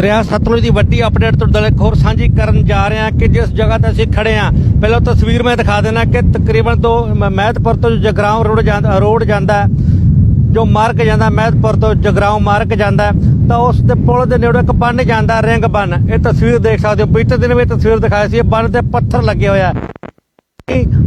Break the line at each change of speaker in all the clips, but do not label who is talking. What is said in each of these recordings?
ਦਰਿਆ ਸਤਲੁਜ ਦੀ ਵੱਡੀ ਅਪਡੇਟ ਤੁਹਾਡੇ ਨਾਲ ਇੱਕ ਹੋਰ ਸਾਂਝੀ ਕਰਨ ਜਾ ਰਹੇ ਹਾਂ ਕਿ ਜਿਸ ਜਗ੍ਹਾ ਤੇ ਅਸੀਂ ਖੜੇ ਹਾਂ। ਪਹਿਲਾਂ ਤਸਵੀਰ ਮੈਂ ਦਿਖਾ ਦੇਣਾ ਕਿ ਤਕਰੀਬਨ ਤੋਂ ਮਹਿਤਪੁਰ ਤੋਂ ਜਗਰਾਉਂ ਰੋਡ ਜਾਂਦਾ ਰੋਡ ਜਾਂਦਾ ਜੋ ਮਾਰਗ ਜਾਂਦਾ ਮਹਿਤਪੁਰ ਤੋਂ ਜਗਰਾਉਂ ਮਾਰਗ ਜਾਂਦਾ ਤਾਂ ਉਸ ਦੇ ਪੁਲ ਦੇ ਨੇੜੇ ਇੱਕ ਬੰਨ ਜਾਂਦਾ ਰਿੰਗ ਬੰਨ। ਇਹ ਤਸਵੀਰ ਦੇਖ ਸਕਦੇ ਹੋ। ਬੀਤੇ ਦਿਨ ਵੀ ਤਸਵੀਰ ਦਿਖਾਈ ਸੀ ਬੰਨ ਤੇ ਪੱਥਰ ਲੱਗੇ ਹੋਇਆ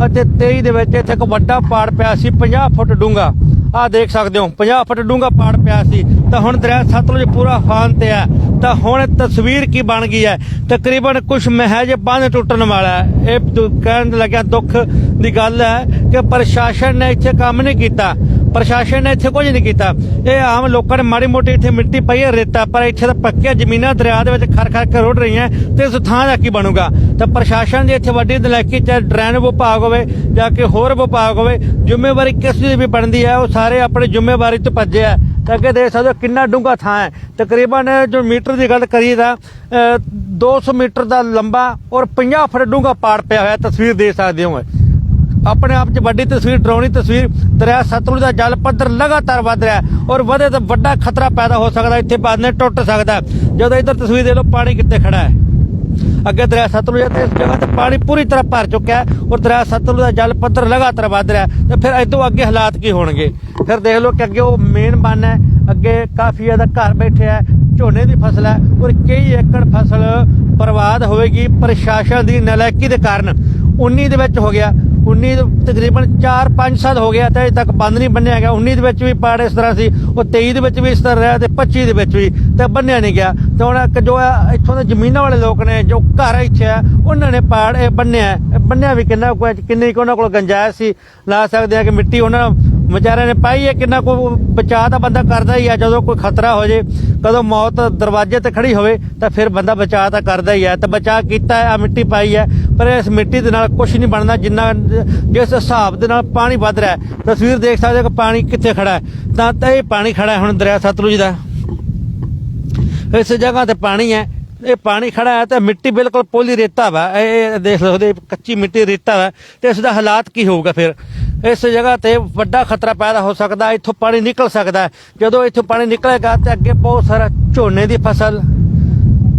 ਅਤੇ 23 ਦੇ ਵਿੱਚ ਇੱਥੇ ਇੱਕ ਵੱਡਾ ਪਾੜ ਪਿਆ ਸੀ 50 ਫੁੱਟ ਡੂੰਘਾ। ਆਹ ਦੇਖ ਸਕਦੇ ਹੋ 50 ਫੁੱਟ ਡੂੰਘਾ ਪਾੜ ਪਿਆ ਸੀ। ਤਾਂ ਹੁਣ ਦਰਿਆ ਸਤਲੁਜ ਪੂਰਾ ਫਾਨ ਤੇ ਹੈ। ਤਾਂ ਹੁਣ ਤਸਵੀਰ ਕੀ ਬਣ ਗਈ ਹੈ? ਤਕਰੀਬਨ ਕੁਝ ਮਹਿਜ ਬੰਦ ਟੁੱਟਣ ਵਾਲਾ ਹੈ। ਇਹ ਕਹਿਣ ਲੱਗਿਆ ਦੁੱਖ ਦੀ ਗੱਲ ਹੈ ਕਿ ਪ੍ਰਸ਼ਾਸਨ ਨੇ ਇੱਥੇ ਕੰਮ ਨਹੀਂ ਕੀਤਾ। ਪ੍ਰਸ਼ਾਸਨ ਨੇ ਇੱਥੇ ਕੁਝ ਨਹੀਂ ਕੀਤਾ। ਇਹ ਆਮ ਲੋਕਾਂ ਨੇ ਮਾੜੀ ਮੋਟੀ ਇੱਥੇ ਮਿੱਟੀ ਪਈ ਹੈ, ਰੇਤਾ ਪਰ ਇੱਥੇ ਤਾਂ ਪੱਕੀਆਂ ਜ਼ਮੀਨਾਂ ਦਰਿਆ ਦੇ ਵਿੱਚ ਖਰ ਖਰ ਕੇ ਰੁੜ ਰਹੀਆਂ ਤੇ ਇਸ ਥਾਂ ਦਾ ਕੀ ਬਣੂਗਾ? ਤਾਂ ਪ੍ਰਸ਼ਾਸਨ ਦੀ ਇੱਥੇ ਵੱਡੀ ਨਲਾਇਕੀ ਚਾਹੇ ਡਰੇਨ ਵਿਭਾਗ ਹੋਵੇ ਜਾਂ ਕਿ ਹੋਰ ਵਿਭਾਗ ਹੋਵੇ, ਜ਼ਿੰਮੇਵਾਰੀ ਕਿਸ ਦੀ ਵੀ ਬਣਦੀ ਹੈ, ਉਹ ਸਾਰੇ ਆਪਣੀ ਜ਼ਿੰਮੇਵਾਰੀ ਤੋਂ ਭੱਜੇ ਆ। ਤਾਂ ਅੱਗੇ ਦੇਖ ਸਕਦੇ ਹੋ ਕਿੰਨਾ ਡੂੰਘਾ ਥਾਂ ਹੈ। ਤਕਰੀਬਨ ਜੋ ਮੀਟਰ ਦੀ ਗੱਲ ਕਰੀਏ ਤਾਂ ਅਹ, 200 ਮੀਟਰ ਦਾ ਲੰਬਾ ਔਰ 50 ਫੁੱਟ ਡੂੰਘਾ ਪਾੜ ਪਿਆ ਹੋਇਆ ਤਸਵੀਰ ਦੇਖ ਸਕਦੇ ਹੋ। ਆਪਣੇ ਆਪ 'ਚ ਵੱਡੀ ਤਸਵੀਰ ਡਰਾਉਣੀ ਤਸਵੀਰ ਦਰਿਆ ਸਤਲੁਜ ਦਾ ਜਲ ਪੱਧਰ ਲਗਾਤਾਰ ਵਧ ਰਿਹਾ ਔਰ ਵਧੇ ਤਾਂ ਵੱਡਾ ਖਤਰਾ ਪੈਦਾ ਹੋ ਸਕਦਾ ਇੱਥੇ ਬਾਦਨੇ ਟੁੱਟ ਸਕਦਾ। ਜਦੋਂ ਇੱਧਰ ਤਸਵੀਰ ਦੇਖ ਲਓ ਪਾਣੀ ਕਿੱਥੇ ਖੜਾ ਹੈ। ਅੱਗੇ ਦਰਿਆ ਸਤਲੁਜ ਹੈ ਤੇ ਇਸ ਜਗ੍ਹਾ ਤੇ ਪਾਣੀ ਪੂਰੀ ਤਰ੍ਹਾਂ ਭਰ ਚੁੱਕਿਆ ਹੈ ਔਰ ਦਰਿਆ ਸਤਲੁਜ ਦਾ ਜਲ ਪੱਧਰ ਲਗਾਤਾਰ ਵੱਧ ਰਿਹਾ ਹੈ। ਤੇ ਫਿਰ ਇਦੋਂ ਅੱਗੇ ਹਾਲਾਤ ਕੀ ਹੋਣਗੇ? ਫਿਰ ਦੇਖ ਲਓ ਕਿ ਅੱਗੇ ਉਹ ਮੇਨ ਬੰਨ ਹੈ। ਅੱਗੇ ਕਾਫੀ ਜ਼ਿਆਦਾ ਘਰ ਬੈਠੇ ਹੈ, ਝੋਨੇ ਦੀ ਫਸਲ ਹੈ ਔਰ ਕਈ ਏਕੜ ਫਸਲ ਬਰਬਾਦ ਹੋਵੇਗੀ ਪ੍ਰਸ਼ਾਸਨ ਦੀ ਨਲਾਇਕੀ ਦੇ ਕਾਰਨ। 19 ਦੇ ਵਿੱਚ ਹੋ ਗਿਆ। 19 ਤਕਰੀਬਨ 4-5 ਸਾਲ ਹੋ ਗਿਆ ਤੇ ਅਜੇ ਤੱਕ ਬੰਦ ਨਹੀਂ ਬੰਨਿਆ ਗਿਆ। 19 ਦੇ ਵਿੱਚ ਵੀ ਪਾੜ ਇਸ ਤਰ੍ਹਾਂ ਸੀ, ਉਹ 23 ਦੇ ਵਿੱਚ ਵੀ ਇਸ ਤਰ੍ਹਾਂ ਰਿਹਾ ਤੇ 25 ਦੇ ਵਿੱਚ ਵੀ ਤੇ ਬੰਨਿਆ ਨਹੀਂ ਗਿਆ। ਤੇ ਹੁਣ ਇੱਕ ਜੋ ਇੱਥੋਂ ਦੇ ਜ਼ਮੀਨਾਂ ਵਾਲੇ ਲੋਕ ਨੇ, ਜੋ ਘਰ ਇੱਥੇ ਆ, ਉਹਨਾਂ ਨੇ ਪਾੜ ਇਹ ਬੰਨਿਆ। ਬੰਨਿਆ ਵੀ ਕਿੰਨਾ ਕੁ ਕਿੰਨੀ ਕੁ ਉਹਨਾਂ ਕੋਲ ਗੰਜਾਇਸ਼ ਸੀ। ਲਾ ਸਕਦੇ ਆ ਕਿ ਮਿੱਟੀ ਉਹਨਾਂ ਵਿਚਾਰਿਆਂ ਨੇ ਪਾਈ ਹੈ, ਕਿੰਨਾ ਕੋ ਬਚਾਅ ਤਾਂ ਬੰਦਾ ਕਰਦਾ ਹੀ ਆ, ਜਦੋਂ ਕੋਈ ਖਤਰਾ ਹੋ ਜੇ, ਕਦੋਂ ਮੌਤ ਦਰਵਾਜ਼ੇ ਤੇ ਖੜੀ ਹੋਵੇ, ਤਾਂ ਫਿਰ ਬੰਦਾ ਬਚਾਅ ਤਾਂ ਕਰਦਾ ਹੀ ਹੈ ਤਾਂ ਬਚਾਅ ਕੀਤਾ ਹੈ ਆ ਮਿੱਟੀ ਪਾਈ ਹੈ, ਪਰ ਇਸ ਮਿੱਟੀ ਦੇ ਨਾਲ ਕੁਝ ਨਹੀਂ ਬਣਦਾ ਜਿੰਨਾ ਜਿਸ ਹਿਸਾਬ ਦੇ ਨਾਲ ਪਾਣੀ ਵੱਧ ਰਿਹਾ ਤਸਵੀਰ ਦੇਖ ਸਕਦੇ ਹੋ ਕਿ ਪਾਣੀ ਕਿੱਥੇ ਖੜਾ ਹੈ। ਤਾਂ ਤਾਂ ਇਹ ਪਾਣੀ ਖੜਾ ਹੈ ਹੁਣ ਦਰਿਆ ਸਤਲੁਜ ਦਾ। ਇਸ ਜਗ੍ਹਾ ਤੇ ਪਾਣੀ ਹੈ। ਇਹ ਪਾਣੀ ਖੜਾ ਹੈ ਤੇ ਮਿੱਟੀ ਬਿਲਕੁਲ ਪੋਲੀ ਰੇਤਾ ਵਾ। ਇਹ ਇਹ ਦੇਖ ਲਓ ਉਹਦੇ ਕੱਚੀ ਮਿੱਟੀ ਰੇਤਾ ਵਾ। ਤੇ ਇਸ ਦਾ ਹਾਲਾਤ ਕੀ ਹੋਊਗਾ ਫਿਰ? ਇਸ ਜਗ੍ਹਾ ਤੇ ਵੱਡਾ ਖਤਰਾ ਪੈਦਾ ਹੋ ਸਕਦਾ ਹੈ, ਇੱਥੋਂ ਪਾਣੀ ਨਿਕਲ ਸਕਦਾ ਹੈ। ਜਦੋਂ ਇੱਥੋਂ ਪਾਣੀ ਨਿਕਲੇਗਾ ਤੇ ਅੱਗੇ ਬਹੁਤ ਸਾਰਾ ਝੋਨੇ ਦੀ ਫਸਲ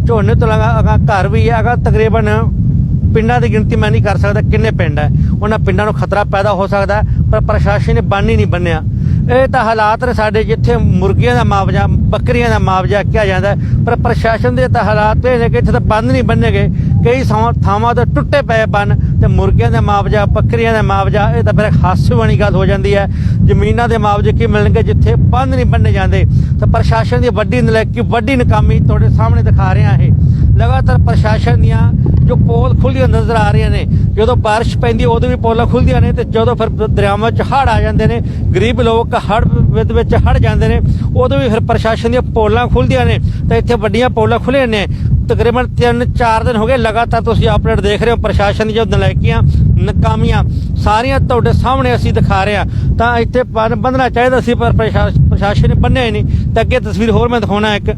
ਝੋਨੇ ਤੋਂ ਲਗਾ ਅਗਾ ਘਰ ਵੀ ਹੈ। ਅਗਾ ਤਕਰੀਬਨ ਪਿੰਡਾਂ ਦੀ ਗਿਣਤੀ ਮੈਂ ਨਹੀਂ ਕਰ ਸਕਦਾ ਕਿੰਨੇ ਪਿੰਡ ਹੈ। ਉਹਨਾਂ ਪਿੰਡਾਂ ਨੂੰ ਖਤਰਾ ਪੈਦਾ ਹੋ ਸਕਦਾ ਪਰ ਪ੍ਰਸ਼ਾਸਨ ਨੇ ਬੰਨ ਹੀ ਨਹੀਂ ਬੰਨਿਆ। ਇਹ ਤਾਂ ਹਾਲਾਤ ਨੇ ਸਾਡੇ ਜਿੱਥੇ ਮੁਰਗੀਆਂ ਦਾ ਮੁਆਵਜ਼ਾ ਬੱਕਰੀਆਂ ਦਾ ਮੁਆਵਜ਼ਾ ਕਿਹਾ ਜਾਂਦਾ ਪਰ ਪ੍ਰਸ਼ਾਸਨ ਦੇ ਤਾਂ ਹਾਲਾਤ ਇਹ ਨੇ ਕਿ ਇੱਥੇ ਤਾਂ ਬੰਦ ਨਹੀਂ ਬੰਨੇਗੇ। ਕਈ ਥਾਵਾਂ ਥਾਵਾਂ ਤੇ ਟੁੱਟੇ ਪਏ ਬੰਨ ਤੇ ਮੁਰਗੀਆਂ ਦਾ ਮੁਆਵਜ਼ਾ ਬੱਕਰੀਆਂ ਦਾ ਮੁਆਵਜ਼ਾ ਇਹ ਤਾਂ ਫਿਰ ਹਾਸੇ ਵਾਲੀ ਗੱਲ ਹੋ ਜਾਂਦੀ ਹੈ। ਜ਼ਮੀਨਾਂ ਦੇ ਮੁਆਵਜ਼ੇ ਕੀ ਮਿਲਣਗੇ ਜਿੱਥੇ ਬੰਦ ਨਹੀਂ ਬੰਨੇ ਜਾਂਦੇ? ਤਾਂ ਪ੍ਰਸ਼ਾਸਨ ਦੀ ਵੱਡੀ ਨਲਾਇਕੀ ਵੱਡੀ ਨਕਾਮੀ ਤੁਹਾਡੇ ਸਾਹਮਣੇ ਦਿਖਾ ਰਿਹਾ ਇਹ। ਲਗਾਤਾਰ ਪ੍ਰਸ਼ਾਸਨ ਦੀਆਂ ਜੋ ਪੋਲ ਖੁੱਲੀਆਂ ਨਜ਼ਰ ਆ ਰਹੀਆਂ ਨੇ, ਜਦੋਂ ਬਾਰਿਸ਼ ਪੈਂਦੀ, ਉਦੋਂ ਵੀ ਪੋਲਾਂ ਖੁੱਲਦੀਆਂ ਨੇ ਤੇ ਜਦੋਂ ਫਿਰ ਦਰਿਆਵਾਂ 'ਚ ਹੜ੍ਹ ਆ ਜਾਂਦੇ ਨੇ, ਗਰੀਬ ਲੋਕ ਹੜ ਵਿੱਚ ਵਿੱਚ ਹੜ ਜਾਂਦੇ ਨੇ, ਉਦੋਂ ਵੀ ਫਿਰ ਪ੍ਰਸ਼ਾਸਨ ਦੀਆਂ ਪੋਲਾਂ ਖੁੱਲਦੀਆਂ ਨੇ, ਤੇ ਇੱਥੇ ਵੱਡੀਆਂ ਪੋਲਾਂ ਖੁੱਲੇ ਨੇ। ਤਕਰੀਬਨ 3-4 ਦਿਨ ਹੋ ਗਏ ਲਗਾਤਾਰ ਤੁਸੀਂ ਅਪਡੇਟ ਦੇਖ ਰਹੇ ਹੋ, ਪ੍ਰਸ਼ਾਸਨ ਦੀਆਂ ਨਲਾਇਕੀਆਂ, ਨਾਕਾਮੀਆਂ, ਸਾਰੀਆਂ ਤੁਹਾਡੇ ਸਾਹਮਣੇ ਅਸੀਂ ਦਿਖਾ ਰਹੇ ਹਾਂ। ਤਾਂ ਇੱਥੇ ਬੰਨ- ਬੰਨ੍ਹਣਾ ਚਾਹੀਦਾ ਸੀ, ਪਰ ਪ੍ਰਸ਼ਾਸਨ ਨੇ ਬੰਨਿਆ ਹੀ ਨਹੀਂ। ਤਾਂ ਅੱਗੇ ਤਸਵੀਰ ਹੋਰ ਮੈਂ ਦਿਖਾਉਣਾ ਇੱਕ।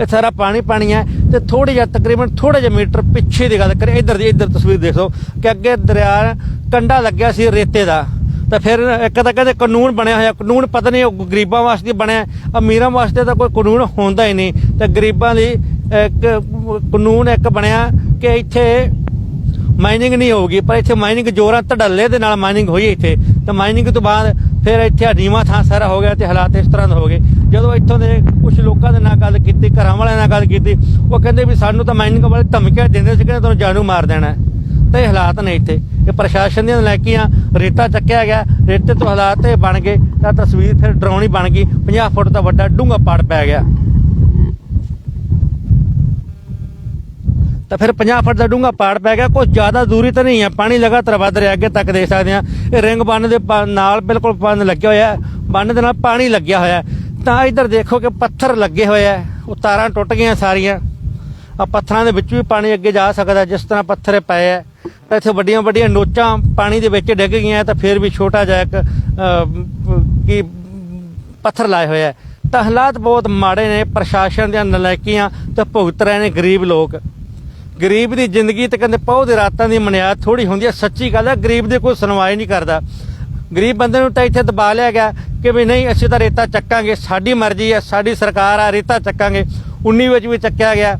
ਇਹ ਸਾਰਾ ਪਾਣੀ ਪਾਣੀ ਹੈ ਤੇ ਥੋੜੇ ਜਿਹਾ ਤਕਰੀਬਨ ਥੋੜੇ ਜਿਹਾ ਮੀਟਰ ਪਿੱਛੇ ਦੀ ਗੱਲ ਕਰੇ, ਇੱਧਰ ਦੀ, ਇੱਧਰ ਤਸਵੀਰ ਦੇਖ ਲਓ ਕਿ ਅੱਗੇ ਦਰਿਆ ਕੰਡਾ ਲੱਗਿਆ ਸੀ ਰੇਤੇ ਦਾ। ਤਾਂ ਫਿਰ ਇੱਕ ਤਾਂ ਕਹਿੰਦੇ ਕਾਨੂੰਨ ਬਣਿਆ ਹੋਇਆ, ਕਾਨੂੰਨ ਪਤਾ ਨਹੀਂ ਉਹ ਗਰੀਬਾਂ ਵਾਸਤੇ ਬਣਿਆ, ਅਮੀਰਾਂ ਵਾਸਤੇ ਤਾਂ ਕੋਈ ਕਾਨੂੰਨ ਹੁੰਦਾ ਹੀ ਨਹੀਂ। ਤੇ ਗਰੀਬਾਂ ਲਈ ਇੱਕ ਕਾਨੂੰਨ ਇੱਕ ਬਣਿਆ ਕਿ ਇੱਥੇ ਮਾਈਨਿੰਗ ਨਹੀਂ ਹੋਊਗੀ, ਪਰ ਇੱਥੇ ਮਾਈਨਿੰਗ ਜੋਰਾਂ ਧੜੱਲੇ ਦੇ ਨਾਲ ਮਾਈਨਿੰਗ ਹੋਈ ਇੱਥੇ। ਤਾਂ ਮਾਈਨਿੰਗ ਤੋਂ ਬਾਅਦ ਫਿਰ ਇੱਥੇ ਨੀਵਾਂ ਥਾਂ ਸਾਰਾ ਹੋ ਗਿਆ ਤੇ ਹਾਲਾਤ ਇਸ ਤਰ੍ਹਾਂ ਦੇ ਹੋ ਗਏ। ਜਦੋਂ ਇੱਥੋਂ ਦੇ ਕੁਝ ਲੋਕਾਂ ਦੇ ਨਾਲ ਗੱਲ ਕੀਤੀ, ਘਰਾਂ ਵਾਲਿਆਂ ਨਾਲ ਗੱਲ ਕੀਤੀ, ਉਹ ਕਹਿੰਦੇ ਵੀ ਸਾਨੂੰ ਤਾਂ ਮਾਈਨਿੰਗ ਵਾਲੇ ਧਮਕੀਆਂ ਦਿੰਦੇ ਸੀ ਕਿ ਤੁਹਾਨੂੰ ਜਾਨੂ ਮਾਰ ਦੇਣਾ ਹੈ। ਤੇ ਇਹ ਹਾਲਾਤ ਨੇ ਇੱਥੇ। ਇਹ ਪ੍ਰਸ਼ਾਸਨ ਦੀਆਂ ਨਲਾਇਕੀਆਂ, ਰੇਤਾ ਚੱਕਿਆ ਗਿਆ, ਰੇਤੇ ਤੋਂ ਹਾਲਾਤ ਇਹ ਬਣ ਗਏ, ਤਾਂ ਤਸਵੀਰ ਫਿਰ ਡਰਾਉਣੀ ਬਣ ਗਈ 50 ਫੁੱਟ ਦਾ ਵੱਡਾ ਡੂੰਘਾ ਪਾੜ ਪੈ ਗਿਆ। ਤਾਂ ਫਿਰ 50 ਫੁੱਟ ਦਾ ਡੂੰਘਾ ਪਾੜ ਪੈ ਗਿਆ ਕੁਝ ਜ਼ਿਆਦਾ ਦੂਰੀ ਤਾਂ ਨਹੀਂ ਹੈ, ਪਾਣੀ ਲਗਾਤਾਰ ਵੱਧ ਰਿਹਾ, ਅੱਗੇ ਤੱਕ ਦੇਖ ਸਕਦੇ ਆ ਇਹ ਰਿੰਗ ਬੰਨ ਦੇ ਨਾਲ ਬਿਲਕੁਲ ਬੰਨ ਲੱਗਿਆ ਹੋਇਆ ਬੰਨ ਦੇ ਨਾਲ ਪਾਣੀ ਲੱਗਿਆ ਹੋਇਆ ਤਾਂ ਇੱਧਰ ਦੇਖੋ ਕਿ ਪੱਥਰ ਲੱਗੇ ਹੋਏ ਆ। ਉਹ ਤਾਰਾਂ ਟੁੱਟ ਗਈਆਂ ਸਾਰੀਆਂ। ਆ ਪੱਥਰਾਂ ਦੇ ਵਿੱਚ ਵੀ ਪਾਣੀ ਅੱਗੇ ਜਾ ਸਕਦਾ, ਜਿਸ ਤਰ੍ਹਾਂ ਪੱਥਰ ਪਏ ਆ। ਤਾਂ ਇੱਥੇ ਵੱਡੀਆਂ ਵੱਡੀਆਂ ਨੋਚਾਂ ਪਾਣੀ ਦੇ ਵਿੱਚ ਡਿੱਗ ਗਈਆਂ, ਤਾਂ ਫਿਰ ਵੀ ਛੋਟਾ ਜਿਹਾ ਇੱਕ ਕੀ ਪੱਥਰ ਲਾਏ ਹੋਏ ਆ। ਤਾਂ ਹਾਲਾਤ ਬਹੁਤ ਮਾੜੇ ਨੇ, ਪ੍ਰਸ਼ਾਸਨ ਦੀਆਂ ਨਲਾਇਕੀਆਂ ਤੇ ਭੁਗਤ ਰਹੇ ਨੇ ਗਰੀਬ ਲੋਕ। ਗਰੀਬ ਦੀ ਜ਼ਿੰਦਗੀ ਤੇ ਕਹਿੰਦੇ ਪਹੁ ਦੇ ਰਾਤਾਂ ਦੀ ਮਨਿਆਦ ਥੋੜੀ ਹੁੰਦੀ ਹੈ ਸੱਚੀ ਗੱਲ ਹੈ ਗਰੀਬ ਦੀ ਕੋਈ ਸੁਣਵਾਈ ਨਹੀਂ ਕਰਦਾ। ਗਰੀਬ ਬੰਦੇ ਨੂੰ ਤਾਂ ਇੱਥੇ ਦਬਾ ਲਿਆ ਗਿਆ ਕਿ ਵੀ ਨਹੀਂ, ਅਸੀਂ ਤਾਂ ਰੇਤਾ ਚੱਕਾਂਗੇ, ਸਾਡੀ ਮਰਜ਼ੀ ਹੈ, ਸਾਡੀ ਸਰਕਾਰ ਆ, ਰੇਤਾ ਚੱਕਾਂਗੇ। 19 ਵਿੱਚ ਵੀ ਚੱਕਿਆ ਗਿਆ,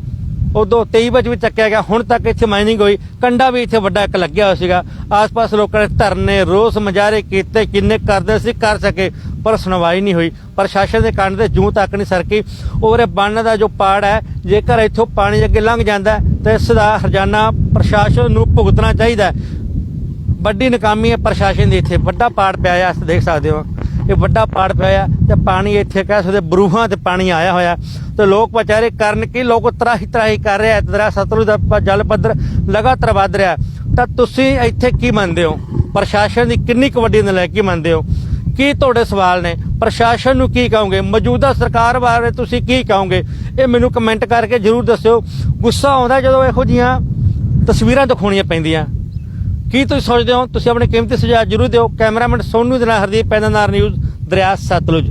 ਉਦੋਂ 23 ਵਿੱਚ ਵੀ ਚੱਕਿਆ ਗਿਆ, ਹੁਣ ਤੱਕ ਇੱਥੇ ਮਾਈਨਿੰਗ ਹੋਈ। ਕੰਡਾ ਵੀ ਇੱਥੇ ਵੱਡਾ ਇੱਕ ਲੱਗਿਆ ਹੋਇਆ ਸੀਗਾ। ਆਸ-ਪਾਸ ਲੋਕਾਂ ਨੇ ਧਰਨੇ, ਰੋਸ ਮੁਜ਼ਾਹਰੇ ਕੀਤੇ, ਕਿੰਨੇ ਕਰਦੇ ਸੀ, ਕਰ ਸਕੇ, ਪਰ ਸੁਣਵਾਈ ਨਹੀਂ ਹੋਈ। ਪ੍ਰਸ਼ਾਸਨ ਦੇ ਕੰਨ ਤੇ ਜੂੰ ਤੱਕ ਨਹੀਂ ਸਰਕੀ। ਉਹਰੇ ਬੰਨ ਦਾ ਜੋ ਪਾੜ ਹੈ, ਜੇਕਰ ਇੱਥੋਂ ਪਾਣੀ ਅੱਗੇ ਲੰਘ ਜਾਂਦਾ ਤਾਂ ਇਸ ਦਾ ਹਰਜਾਨਾ ਪ੍ਰਸ਼ਾਸਨ ਨੂੰ ਭੁਗਤਣਾ ਚਾਹੀਦਾ ਵੱਡੀ ਨਕਾਮੀ ਹੈ ਪ੍ਰਸ਼ਾਸਨ ਦੀ ਇੱਥੇ। ਵੱਡਾ ਪਾੜ ਪਿਆ ਆ ਦੇਖ ਸਕਦੇ ਹੋ। ਇਹ ਵੱਡਾ ਪਾੜ ਪਿਆ ਆ ਤੇ ਪਾਣੀ ਇੱਥੇ ਕਹਿ ਸਕਦੇ ਬਰੂਹਾਂ ਤੇ ਪਾਣੀ ਆਇਆ ਹੋਇਆ। ਤੇ ਲੋਕ ਵਿਚਾਰੇ ਕਰਨ ਕੀ, ਲੋਕ ਤਰਾਹੀ ਤਰਾਹੀ ਕਰ ਰਿਹਾ ਤੇਰਾ ਸਤਲੁਜ ਦਾ ਜਲ ਪੱਧਰ ਲਗਾਤਾਰ ਵੱਧ ਰਿਹਾ। ਤਾਂ ਤੁਸੀਂ ਇੱਥੇ ਕੀ ਮੰਨਦੇ ਹੋ? ਪ੍ਰਸ਼ਾਸਨ ਦੀ ਕਿੰਨੀ ਕੁ ਵੱਡੀ ਨਲਾਇਕੀ ਮੰਨਦੇ ਹੋ? ਕੀ ਤੁਹਾਡੇ ਸਵਾਲ ਨੇ? ਪ੍ਰਸ਼ਾਸਨ ਨੂੰ ਕੀ ਕਹੋਗੇ? ਮੌਜੂਦਾ ਸਰਕਾਰ ਬਾਰੇ ਤੁਸੀਂ ਕੀ ਕਹੋਗੇ? ਇਹ ਮੈਨੂੰ ਕਮੈਂਟ ਕਰਕੇ ਜਰੂਰ ਦੱਸਿਓ। ਗੁੱਸਾ ਆਉਂਦਾ ਜਦੋਂ ਇਹੋ ਜੀਆਂ ਤਸਵੀਰਾਂ ਦਿਖਾਉਣੀਆਂ ਪੈਂਦੀਆਂ। ਕੀ ਤੁਸੀਂ ਸੋਚਦੇ ਹੋ? ਤੁਸੀਂ ਆਪਣੇ ਕੀਮਤੀ ਸੁਝਾਅ ਜਰੂਰ ਦਿਓ। ਕੈਮਰਾਮੈਨ ਸੋਨੂ ਦੇ ਨਾਲ ਹਰਦੀਪ ਪੈਦਨਾਰ ਨਿਊਜ਼, ਦਰਿਆ ਸਤਲੁਜ।